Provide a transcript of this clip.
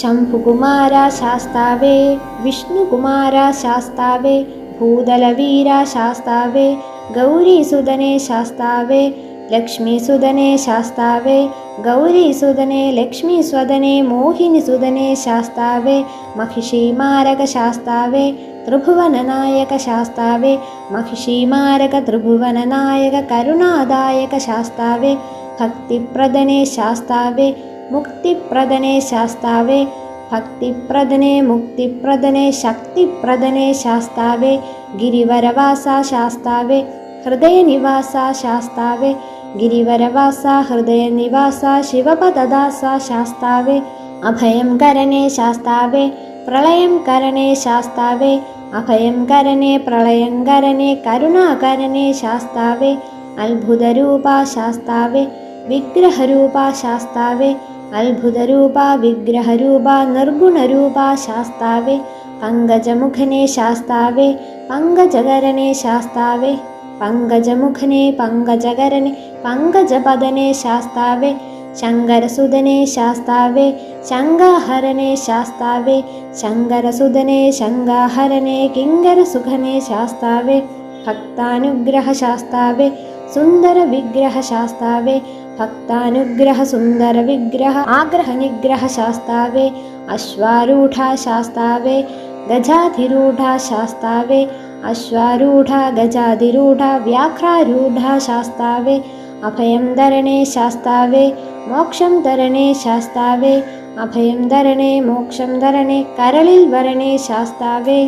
ശംഭുകുമാര ശാസ്താവേ വിഷ്ണുകുമാര ശാസ്താവേ ഭൂതലവീര ശാസ്താവേ ഗൗരീസുതനെ ശാസ്താവേ ലക്ഷ്മീസുതനെ ശാസ്താവേ ഗൗരീസുതനെ ലക്ഷ്മീസ്വദനെ മോഹിനിസുതനെ ശാസ്താവേ മഹിഷീമാരക ശാസ്താവേ ത്രിഭുവനനായക ശാസ്താവേ മഹിഷീമാരക ത്രിഭുവനനായക കരുണാദായക ശാസ്താവേ ഭക്തിപ്രദനെ ശാസ്താവേ മുക്തിപ്രദനെ ശാസ്താവേ ഭക്തിപ്രദനെ മുക്തിപ്രദനെ ശക്തിപ്രദനെ ശാസ്താവേ ഗിരിവരവാസ ശാസ്താവേ ഹൃദയനിവാസ ശാസ്താവേ ഗിരിവരവാസ ഹൃദയനിവാസ ശിവപദദാസ ശാസ്താവേ അഭയം കരണേ ശാസ്താവേ പ്രളയം കരണേ ശാസ്താവേ അഭയം കരണേ പ്രളയം കരണേ കരുണാകരണേ ശാസ്താവേ അത്ഭുതരൂപ ശാസ്താവേ വിഗ്രഹരൂപ ശാസ്താവേ അത്ഭുതരൂപ വിഗ്രഹരൂപ നിർഗുണരൂപ ശാസ്താവേ. പങ്കജമുഖനെ ശാസ്താവേ പങ്കജകരനെ ശാസ്താവേ. പങ്കജമുഖനെ പങ്കജകരനെ പങ്കജപദനെ ശാസ്താവേ. ശങ്കരസുതനെ ശാസ്താവേ ശങ്കാഹരനെ ശാസ്താവേ. ശങ്കരസുതനെ ശങ്കാഹരനെ കിങ്കരസുഖനെ ശാസ്താവേ. ഭക്താനുഗ്രഹ ശാസ്താവേ സുന്ദര വിഗ്രഹ ശാസ്താവേ ഭക്താനുഗ്രഹ സുന്ദര വിഗ്രഹ ആഗ്രഹ നിഗ്രഹ ശാസ്താവേ അശ്വാരൂഢ അശ്വാരൂഢ ഗജാതിരൂഢ വ്യാഘ്രാരൂഢ അഭയം തരണേ ശാസ്താവേ മോക്ഷം തരണേ ശാസ്താവേ അഭയം തരണേ മോക്ഷം തരണേ കരളിൽ വരണേ ശാസ്താവേ